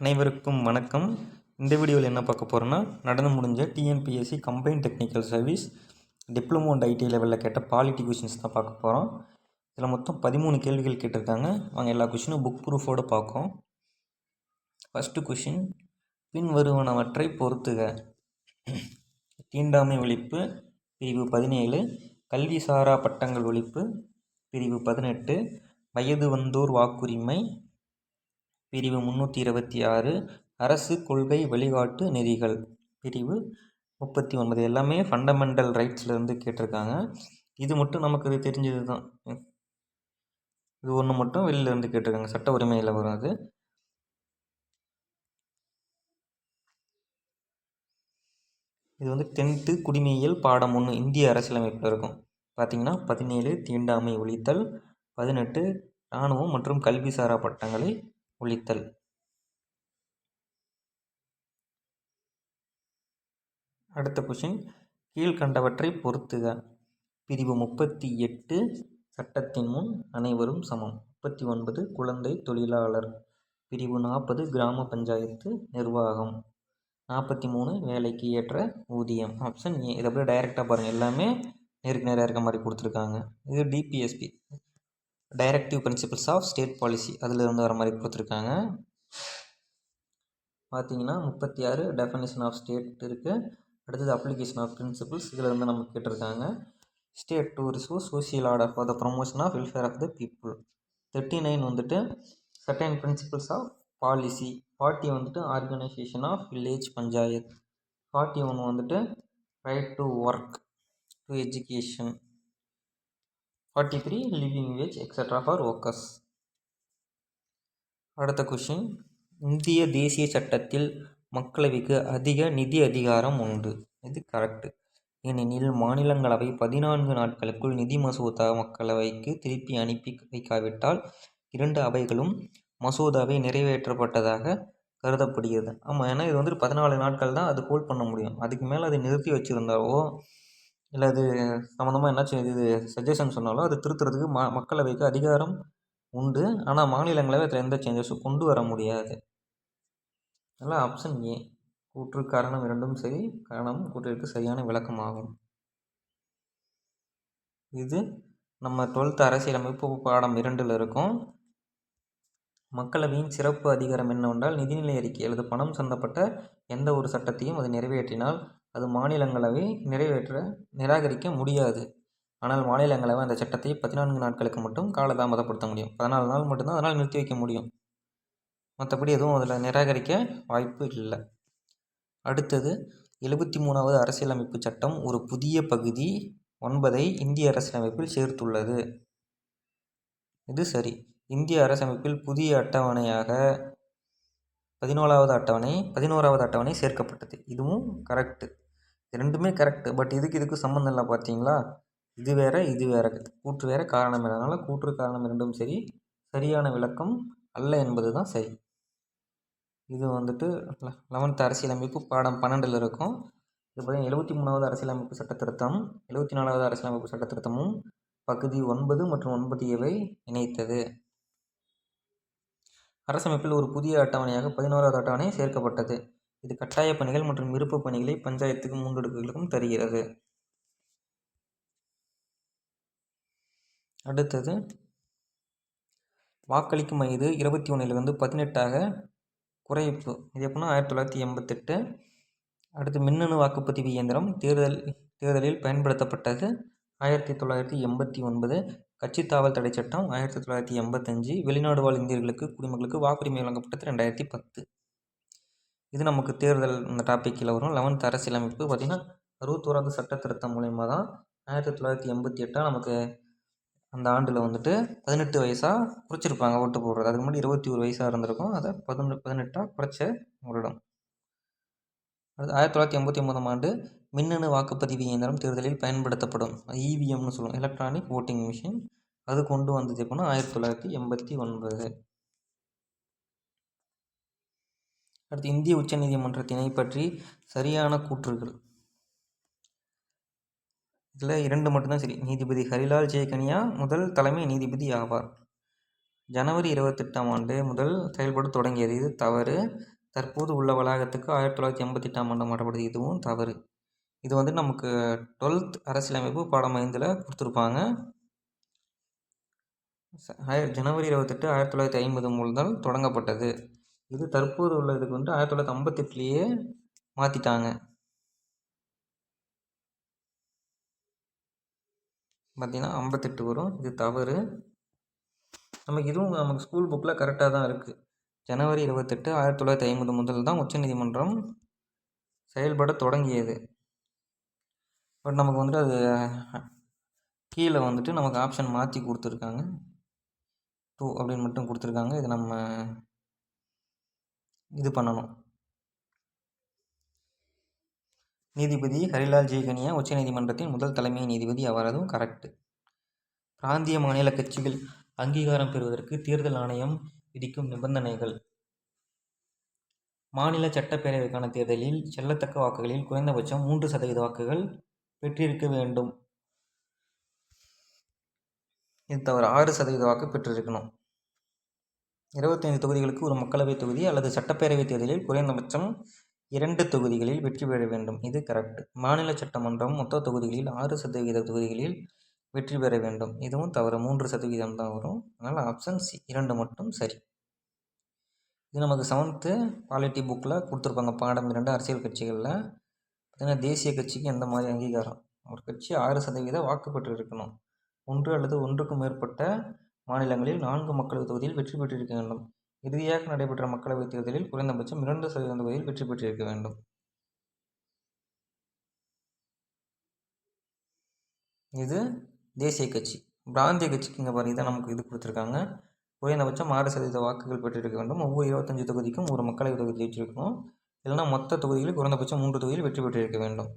அனைவருக்கும் வணக்கம். இந்த வீடியோவில் என்ன பார்க்க போகிறோன்னா நடந்து முடிஞ்ச TNPSC combine technical service diploma and IT லெவலில் கேட்ட பாலிட்டி கொஷின்ஸ் தான் பார்க்க போகிறோம் இதில் மொத்தம் பதிமூணு கேள்விகள் கேட்டிருக்காங்க. அவங்க எல்லா கொஷினும் புக் ப்ரூஃபோடு பார்க்கும். ஃபஸ்ட்டு கொஷின் பின் வருவனவற்றை பொறுத்துக. தீண்டாமை ஒழிப்பு பிரிவு பதினேழு. கல்வி சாரா பட்டங்கள் ஒழிப்பு பிரிவு பதினெட்டு. வயது வந்தோர் வாக்குரிமை பிரிவு முந்நூற்றி இருபத்தி ஆறு அரசு கொள்கை வழிகாட்டு நெறிகள் பிரிவு முப்பத்தி ஒன்பது. எல்லாமே ஃபண்டமெண்டல் ரைட்ஸ்லேருந்து கேட்டிருக்காங்க. இது மட்டும் நமக்கு இது தெரிஞ்சது தான் இது ஒன்று மட்டும் வெளியிலேருந்து கேட்டிருக்காங்க. சட்ட உரிமையில் வரும் அது. இது வந்து டென்த்து குடிமையியல் பாடம் ஒன்று இந்திய அரசியலமைப்பில் இருக்கும். பார்த்தீங்கன்னா பதினேழு தீண்டாமை ஒழித்தல் பதினெட்டு இராணுவம் மற்றும் கல்விசாரா பட்டங்களை ஒழித்தல் அடுத்த கொஷின் கீழ்கண்டவற்றை பொறுத்துக. பிரிவு முப்பத்தி எட்டு சட்டத்தின் முன் அனைவரும் சமம். முப்பத்தி ஒன்பது குழந்தை தொழிலாளர். பிரிவு நாற்பது கிராம பஞ்சாயத்து நிர்வாகம். நாற்பத்தி மூணு வேலைக்கு ஏற்ற ஊதியம். ஆப்ஷன் ஏ இதை அப்படியே டைரெக்டாக பாருங்கள் எல்லாமே நேருக்கு நேராக இருக்க மாதிரி கொடுத்துருக்காங்க. இது DPSP directive principles of state policy அதில் இருந்து வர மாதிரி கொடுத்துருக்காங்க. பார்த்தீங்கன்னா முப்பத்தி ஆறு டெஃபனேஷன் ஆஃப் ஸ்டேட் இருக்குது அடுத்தது அப்ளிகேஷன் ஆஃப் பிரின்சிபல்ஸ் இதில் இருந்து நம்ம கேட்டிருக்காங்க. State டூரிஸோ social order for the promotion of welfare of the people thirty nine வந்துட்டு certain principles of policy forty வந்துட்டு organisation of village panchayat forty one வந்துட்டு right to work to education forty three living wage extra for workers அடுத்த question இந்திய தேசிய சட்டத்தில் மக்களவைக்கு அதிக நிதி அதிகாரம் உண்டு. இது கரெக்டு ஏனெனில் மாநிலங்களவை பதினான்கு நாட்களுக்குள் நிதி மசோதா மக்களவைக்கு திருப்பி அனுப்பி வைக்காவிட்டால் இரண்டு அவைகளும் மசோதாவை நிறைவேற்றப்பட்டதாக கருதப்படுகிறது. ஆமாம் ஏன்னா இது வந்துட்டு பதினாலு நாட்கள் தான் அது ஹோல்ட் பண்ண முடியும். அதுக்கு மேலே அதை நிறுத்தி வச்சுருந்தாவோ இல்லை அது சம்மந்தமாக என்னாச்சும் இது சஜஷன் சொன்னாலும் அது திருத்துறதுக்கு ம மக்களவைக்கு அதிகாரம் உண்டு. ஆனால் மாநிலங்களவை அதில் எந்த சேஞ்சஸும் கொண்டு வர முடியாது. அதனால் ஆப்ஷன் ஏ கூற்று காரணம் இரண்டும் சரி. காரணம் கூற்றிற்கு சரியான விளக்கமாகும். இது நம்ம டுவெல்த் அரசியலமைப்பு பாடம் இரண்டில் இருக்கும். மக்களவையின் சிறப்பு அதிகாரம் என்னவென்றால் நிதிநிலை அறிக்கை அல்லது பணம் சந்தப்பட்ட எந்த ஒரு சட்டத்தையும் அது நிறைவேற்றினால் அது மாநிலங்களவை நிறைவேற்ற நிராகரிக்க முடியாது. ஆனால் மாநிலங்களவை அந்த சட்டத்தை பதினான்கு நாட்களுக்கு மட்டும் காலதாமதப்படுத்த முடியும். பதினாலு நாள் மட்டும்தான் அதனால் நிறுத்தி வைக்க முடியும். மற்றபடி எதுவும் அதில் நிராகரிக்க வாய்ப்பு இல்லை. அடுத்தது எழுபத்தி மூணாவது அரசியலமைப்பு சட்டம் ஒரு புதிய பகுதி ஒன்பதை இந்திய அரசியலமைப்பில் சேர்த்துள்ளது. இது சரி. இந்திய அரசமைப்பில் புதிய அட்டவணையாக பதினோராவது அட்டவணை பதினோராவது அட்டவணை சேர்க்கப்பட்டது. இதுவும் கரெக்டு ரெண்டுமே கரெக்டு பட் இதுக்கு இதுக்கு சம்மந்தம் இல்லை பார்த்தீங்களா? இது வேற இது வேற. கூற்று வேற காரணம் வேறு. அதனால் கூற்று காரணம் ரெண்டும் சரி. சரியான விளக்கம் அல்ல என்பது தான் சரி. இது வந்துட்டு லெவன்த் அரசியலமைப்பு பாடம் பன்னெண்டில் இருக்கும். இது பார்த்திங்கன்னா எழுபத்தி மூணாவது அரசியலமைப்பு சட்ட திருத்தம் எழுபத்தி நாலாவது அரசியலமைப்பு சட்ட திருத்தமும் பகுதி ஒன்பது மற்றும் ஒன்பது இவை இணைத்தது. அரசமைப்பில் ஒரு புதிய அட்டவணையாக பதினோராவது அட்டவணை சேர்க்கப்பட்டது. இது கட்டாய பணிகள் மற்றும் விருப்ப பணிகளை பஞ்சாயத்துக்கு மூன்றடுக்குகளுக்கும் தருகிறது. அடுத்தது வாக்களிக்கும் வயது இருபத்தி ஒன்றிலிருந்து பதினெட்டாக குறைப்பு. இது எப்படின்னா ஆயிரத்தி தொள்ளாயிரத்தி எண்பத்தெட்டு. அடுத்து மின்னணு வாக்குப்பதிவு இயந்திரம் தேர்தல் தேர்தலில் பயன்படுத்தப்பட்டது ஆயிரத்தி தொள்ளாயிரத்தி எண்பத்தி ஒன்பது. கட்சி தாவல் தடை சட்டம் ஆயிரத்தி தொள்ளாயிரத்தி எண்பத்தஞ்சு. வெளிநாடு வாழ் இந்தியர்களுக்கு குடிமக்களுக்கு வாக்குரிமை வழங்கப்பட்டது ரெண்டாயிரத்தி பத்து. இது நமக்கு தேர்தல் இந்த டாப்பிக்கில் வரும். லெவன்த் அரசியலமைப்பு பார்த்திங்கன்னா அறுபத்தோராவது சட்ட திருத்தம் மூலயமா தான் ஆயிரத்தி தொள்ளாயிரத்தி எண்பத்தி எட்டாக நமக்கு அந்த ஆண்டில் வந்துட்டு பதினெட்டு வயசாக குறைச்சிருப்பாங்க ஓட்டு போடுறது. அதுக்கு முன்னாடி இருபத்தி ஒரு வயசாக இருந்திருக்கும். அதை பதினெட்டு பதினெட்டாக குறைச்ச வருடம் அது ஆயிரத்தி தொள்ளாயிரத்தி எண்பத்தி ஒன்பதாம் ஆண்டு மின்னணு வாக்குப்பதிவு இயந்திரம் தேர்தலில் பயன்படுத்தப்படும். இவிஎம்னு சொல்லுவோம். எலக்ட்ரானிக் ஓட்டிங் மிஷின் அது கொண்டு வந்தது எப்படின்னா ஆயிரத்தி தொள்ளாயிரத்தி எண்பத்தி ஒன்பது. அடுத்து இந்திய உச்சநீதிமன்றத்தினை பற்றி சரியான கூற்றுகள். இதில் இரண்டு மட்டும்தான் சரி. நீதிபதி ஹரிலால் ஜெயகனியா முதல் தலைமை நீதிபதி ஆவார். ஜனவரி இருபத்தெட்டாம் ஆண்டு முதல் செயல்பட தொடங்கியது. இது தவறு. தற்போது உள்ள வளாகத்துக்கு ஆயிரத்தி தொள்ளாயிரத்தி எண்பத்தெட்டாம் ஆண்டு மாற்றப்படுது. இதுவும் தவறு. இது வந்து நமக்கு டுவெல்த் அரசியலமைப்பு பாடம் ஐந்தில் கொடுத்துருப்பாங்க. ஜனவரி இருபத்தெட்டு ஆயிரத்தி தொள்ளாயிரத்தி ஐம்பது முதல் தொடங்கப்பட்டது. இது தற்போது உள்ளதுக்கு வந்து ஆயிரத்தி தொள்ளாயிரத்தி ஐம்பத்தெட்டுலேயே மாற்றிட்டாங்க பார்த்திங்கன்னா ஐம்பத்தெட்டு வரும். இது தவறு. நமக்கு இதுவும் நமக்கு ஸ்கூல் புக்கில் கரெக்டாக தான் இருக்குது ஜனவரி இருபத்தெட்டு ஆயிரத்தி தொள்ளாயிரத்தி ஐம்பது முதல் தான் உச்சநீதிமன்றம் செயல்பட தொடங்கியது. பட் நமக்கு வந்துட்டு அது கீழே வந்துட்டு நமக்கு ஆப்ஷன் மாற்றி கொடுத்துருக்காங்க. டூ அப்படின்னு மட்டும் கொடுத்துருக்காங்க. இது நம்ம இது பண்ணணும். நீதிபதி ஹரிலால் ஜெய்கனியா உச்சநீதிமன்றத்தின் முதல் தலைமை நீதிபதி அவர் அதுவும் கரெக்டு பிராந்திய மாநில கட்சிகள் அங்கீகாரம் பெறுவதற்கு தேர்தல் ஆணையம் விதிக்கும் நிபந்தனைகள். மாநில சட்டப்பேரவைக்கான தேர்தலில் செல்லத்தக்க வாக்குகளில் குறைந்தபட்சம் மூன்று சதவீத வாக்குகள் பெற்றிருக்க வேண்டும். இது தவிர ஆறு சதவீத வாக்கு பெற்றிருக்கணும். இருபத்தைந்து தொகுதிகளுக்கு ஒரு மக்களவைத் தொகுதி அல்லது சட்டப்பேரவைத் தேர்தலில் குறைந்தபட்சம் இரண்டு தொகுதிகளில் வெற்றி பெற வேண்டும். இது கரெக்ட் மாநில சட்டமன்றம் மொத்த தொகுதிகளில் ஆறு சதவீத தொகுதிகளில் வெற்றி பெற வேண்டும். இதுவும் தவிர மூன்று சதவீதம் தான் வரும். அதனால் ஆப்ஷன் சி இரண்டு மட்டும் சரி. இது நமக்கு செவன்த்து பாலிட்டி புக்கில் கொடுத்துருப்பாங்க. பாடம் இரண்டு அரசியல் கட்சிகளில். பார்த்திங்கன்னா தேசிய கட்சிக்கு எந்த மாதிரி அங்கீகாரம்? ஒரு கட்சி ஆறு சதவீத வாக்கு பெற்று இருக்கணும். ஒன்று அல்லது ஒன்றுக்கும் மேற்பட்ட மாநிலங்களில் நான்கு மக்களவைத் தொகுதியில் வெற்றி பெற்றிருக்க வேண்டும். இறுதியாக நடைபெற்ற மக்களவைத் தேர்தலில் குறைந்தபட்சம் இரண்டு சதவீதம் தொகுதியில் வெற்றி பெற்றிருக்க வேண்டும். இது தேசிய கட்சி. பிராந்திய கட்சிக்கு இங்கே பாருங்க தான் நமக்கு இது கொடுத்துருக்காங்க. குறைந்தபட்சம் ஆறு சதவீத வாக்குகள் பெற்றிருக்க வேண்டும். ஒவ்வொரு இருபத்தஞ்சு தொகுதிக்கும் ஒரு மக்களவைத் தொகுதி வச்சிருக்கணும். இல்லைனா மொத்த தொகுதிகளில் குறைந்தபட்சம் மூன்று தொகுதியில் வெற்றி பெற்றிருக்க வேண்டும்.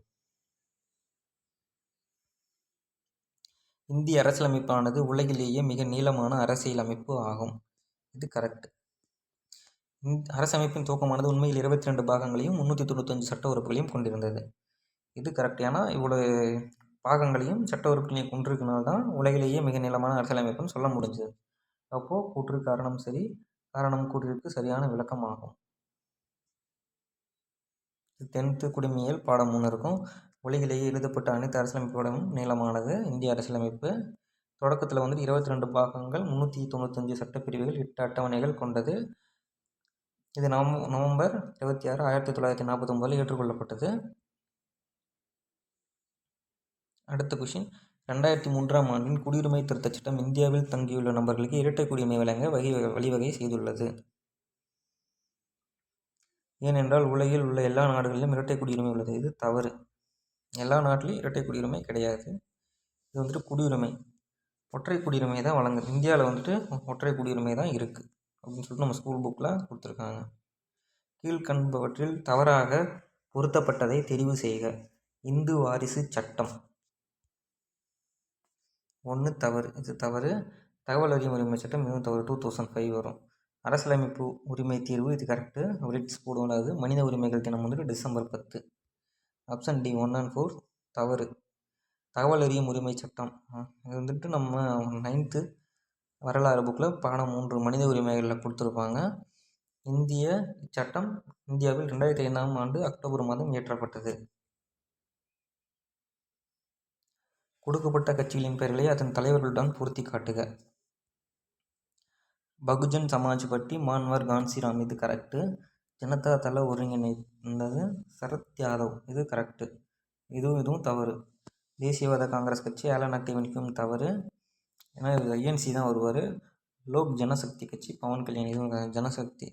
இந்திய அரசியலமைப்பானது உலகிலேயே மிக நீளமான அரசியலமைப்பு ஆகும். இது கரெக்ட் அரசமைப்பின் துவக்கமானது உண்மையில் இருபத்தி ரெண்டு பாகங்களையும் முந்நூற்றி தொண்ணூத்தஞ்சு சட்ட உறுப்புகளையும் கொண்டிருந்தது. இது கரெக்ட் ஏன்னா இவ்வளோ பாகங்களையும் சட்ட உறுப்புகளையும் கொண்டிருக்கனால தான் உலகிலேயே மிக நீளமான அரசியலமைப்புன்னு சொல்ல முடிஞ்சது. அப்போது கூற்று காரணம் சரி காரணம் கூற்றிற்கு சரியான விளக்கம் ஆகும். டென்த்து குடிமையியல் பாடம் ஒன்று இருக்கும். உலகிலேயே எழுதப்பட்ட அனைத்து அரசியலமைப்புகளும் நீளமானது. இந்திய அரசியலமைப்பு தொடக்கத்தில் வந்து இருபத்தி ரெண்டு பாகங்கள் முந்நூற்றி தொண்ணூத்தஞ்சு சட்டப்பிரிவுகள் எட்டு அட்டவணைகள் கொண்டது. இது நவம் நவம்பர் இருபத்தி ஆறு ஆயிரத்தி தொள்ளாயிரத்தி நாற்பத்தொம்பதில் ஏற்றுக்கொள்ளப்பட்டது. அடுத்த கொஷின் ரெண்டாயிரத்தி மூன்றாம் ஆண்டின் குடியுரிமை திருத்தச் சட்டம் இந்தியாவில் தங்கியுள்ள நபர்களுக்கு இரட்டை குடியுரிமை வழங்க வகை வழிவகை செய்துள்ளது. ஏனென்றால் உலகில் உள்ள எல்லா நாடுகளிலும் இரட்டை குடியுரிமை உள்ளது. இது தவறு. எல்லா நாட்டிலையும் இரட்டை குடியுரிமை கிடையாது. இது வந்துட்டு குடியுரிமை. ஒற்றை குடியுரிமை தான் வழங்குது. இந்தியாவில் வந்துட்டு ஒற்றை குடியுரிமை தான் இருக்குது அப்படின்னு சொல்லிட்டு நம்ம ஸ்கூல் புக்கில் கொடுத்துருக்காங்க. கீழ்கண்பவற்றில் தவறாக பொருத்தப்பட்டதை தெரிவு செய்க. இந்து வாரிசு சட்டம். ஒன்று தவறு. இது தவறு. தகவல் அறியும் உரிமை சட்டம் இதுவும் தவறு. டூ தௌசண்ட் ஃபைவ் வரும். அரசியலமைப்பு உரிமை தீர்வு இது கரெக்டு ரிட்ஸ் போடுவது மனித உரிமைகள் தினம் வந்துட்டு டிசம்பர் பத்து. Option D one and four தவறு. தகவல் அறியும் உரிமை சட்டம். இது வந்துட்டு நம்ம நைன்த்து வரலாறு புக்கில் பாடம் மூன்று மனித உரிமைகளில் கொடுத்துருப்பாங்க. இந்திய சட்டம் இந்தியாவில் ரெண்டாயிரத்தி ஐந்தாம் ஆண்டு அக்டோபர் மாதம் இயற்றப்பட்டது. கொடுக்கப்பட்ட கட்சிகளின் பெயர்களை அதன் தலைவர்களுடன் பொருத்தி காட்டுக. பகுஜன் சமாஜ் பற்றி மான்வர் கான்சிராம் இது கரெக்டு ஜனதா தள ஒருங்கிணைந்தது சரத் யாதவ். இது கரெக்டு இதுவும் இதுவும் தவறு. தேசியவாத காங்கிரஸ் கட்சி ஏலன் அக்டிவனிக்கும் தவறு. ஏன்னா இது ஐஎன்சி தான் வருவார். லோக் ஜனசக்தி கட்சி பவன் கல்யாண். இதுவும் ஜனசக்தி.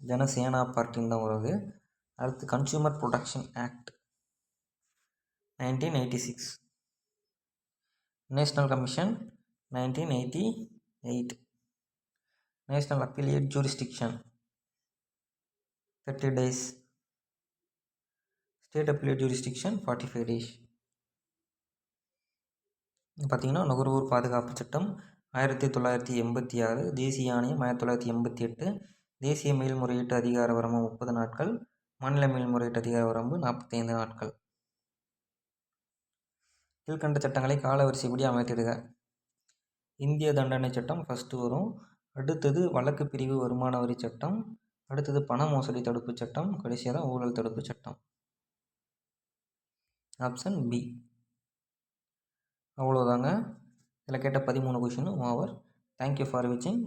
ஜனசேனா பார்ட்டின்னு தான் வருது அடுத்து consumer production act nineteen eighty six national commission nineteen eighty eight national appellate jurisdiction thirty days state appellate jurisdiction forty five days பார்த்திங்கன்னா நுகர்வோர் பாதுகாப்பு சட்டம் ஆயிரத்தி தொள்ளாயிரத்தி எண்பத்தி ஆறு தேசிய ஆணையம் ஆயிரத்தி தொள்ளாயிரத்தி எண்பத்தி எட்டு தேசிய மேல்முறையீட்டு அதிகார வரம்பு முப்பது நாட்கள் மாநில மேல்முறையீட்டு அதிகார வரம்பு நாற்பத்தைந்து நாட்கள். கீழ்கண்ட சட்டங்களை காலவரிசைப்படி அமைத்திடுக. இந்திய தண்டனை சட்டம் ஃபஸ்ட்டு வரும். அடுத்தது வழக்கு பிரிவு வருமான வரி சட்டம் அடுத்தது பண மோசடி தடுப்பு சட்டம் கடைசியாக தான் ஊழல் தடுப்பு சட்டம். ஆப்ஷன் பி அவ்வளோதாங்க இதில் கேட்ட பதிமூணு கொஷினும் over thank you for watching